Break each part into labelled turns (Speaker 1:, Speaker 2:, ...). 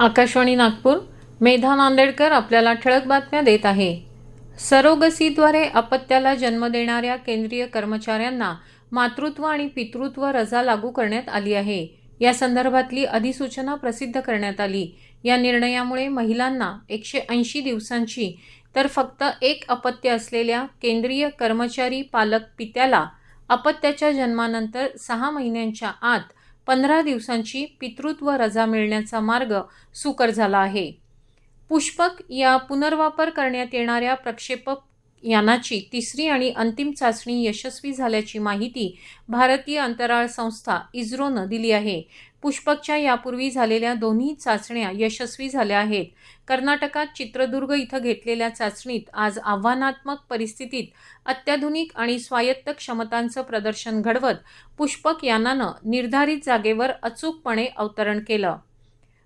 Speaker 1: आकाशवाणी नागपूर मेधा नांदेडकर आपल्याला ठळक बातम्या देत आहे. सरोगसीद्वारे अपत्याला जन्म देणाऱ्या केंद्रीय कर्मचाऱ्यांना मातृत्व आणि पितृत्व रजा लागू करण्यात आली आहे. या संदर्भातली अधिसूचना प्रसिद्ध करण्यात आली. या निर्णयामुळे महिलांना एकशे ऐंशी दिवसांची तर फक्त एक अपत्य असलेल्या केंद्रीय कर्मचारी पालक पित्याला अपत्याच्या जन्मानंतर सहा महिन्यांच्या आत पंधरा दिवसांची पितृत्व रजा मिळण्याचा मार्ग सुकर झाला आहे. पुष्पक या पुनर्वापर करण्यात येणाऱ्या प्रक्षेपक यानाची तिसरी आणि अंतिम चाचणी यशस्वी झाल्याची माहिती भारतीय अंतराळ संस्था इस्रोनं दिली आहे. पुष्पकच्या यापूर्वी झालेल्या दोन्ही चाचण्या यशस्वी झाल्या आहेत. कर्नाटकात चित्रदुर्ग इथं घेतलेल्या चाचणीत आज आव्हानात्मक परिस्थितीत अत्याधुनिक आणि स्वायत्त क्षमतांचं प्रदर्शन घडवत पुष्पक यानानं निर्धारित जागेवर अचूकपणे अवतरण केलं.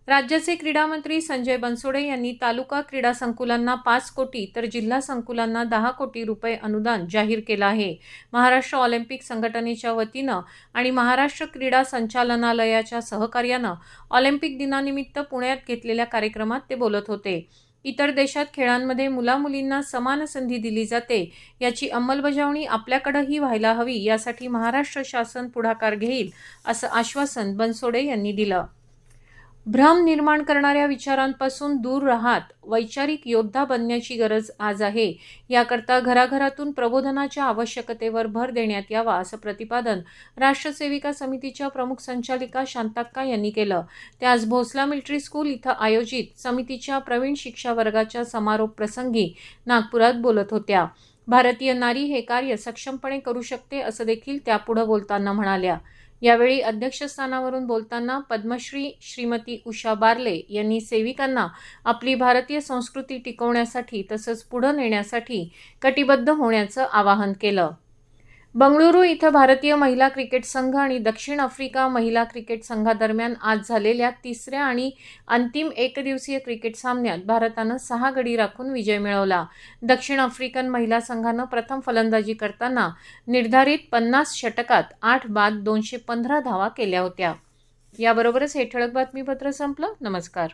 Speaker 1: राज्याचे क्रीडामंत्री संजय बनसोडे यांनी तालुका क्रीडा संकुलांना पाच कोटी तर जिल्हा संकुलांना दहा कोटी रुपये अनुदान जाहीर केलं आहे. महाराष्ट्र ऑलिम्पिक संघटनेच्या वतीनं आणि महाराष्ट्र क्रीडा संचालनालयाच्या सहकार्यानं ऑलिम्पिक दिनानिमित्त पुण्यात घेतलेल्या कार्यक्रमात ते बोलत होते. इतर देशात खेळांमध्ये मुलामुलींना समान संधी दिली जाते याची अंमलबजावणी आपल्याकडंही व्हायला हवी यासाठी महाराष्ट्र शासन पुढाकार घेईल असं आश्वासन बनसोडे यांनी दिलं. भ्रम निर्माण करणाऱ्या विचारांपासून दूर राहत वैचारिक योद्धा बनण्याची गरज आज आहे. याकरता घराघरातून प्रबोधनाच्या आवश्यकतेवर भर देण्यात यावा असं प्रतिपादन राष्ट्रसेविका समितीच्या प्रमुख संचालिका शांताक्का यांनी केलं. ते आज भोसला मिलिटरी स्कूल इथं आयोजित समितीच्या प्रवीण शिक्षा वर्गाच्या समारोप प्रसंगी नागपुरात बोलत होत्या. भारतीय नारी हे कार्य सक्षमपणे करू शकते असं देखील त्या पुढं बोलताना म्हणाल्या. यावेळी अध्यक्षस्थानावरून बोलताना पद्मश्री श्रीमती उषा बारले यांनी सेविकांना आपली भारतीय संस्कृती टिकवण्यासाठी तसंच पुढं नेण्यासाठी कटिबद्ध होण्याचं आवाहन केलं. बंगळुरू इथं भारतीय महिला क्रिकेट संघ आणि दक्षिण आफ्रिका महिला क्रिकेट संघादरम्यान आज झालेल्या तिसऱ्या आणि अंतिम एकदिवसीय क्रिकेट सामन्यात भारतानं सहा गडी राखून विजय मिळवला. दक्षिण आफ्रिकन महिला संघानं प्रथम फलंदाजी करताना निर्धारित पन्नास षटकात आठ बाद दोनशे पंधरा धावा केल्या होत्या. याबरोबरच हे ठळक बातमीपत्र संपलं. नमस्कार.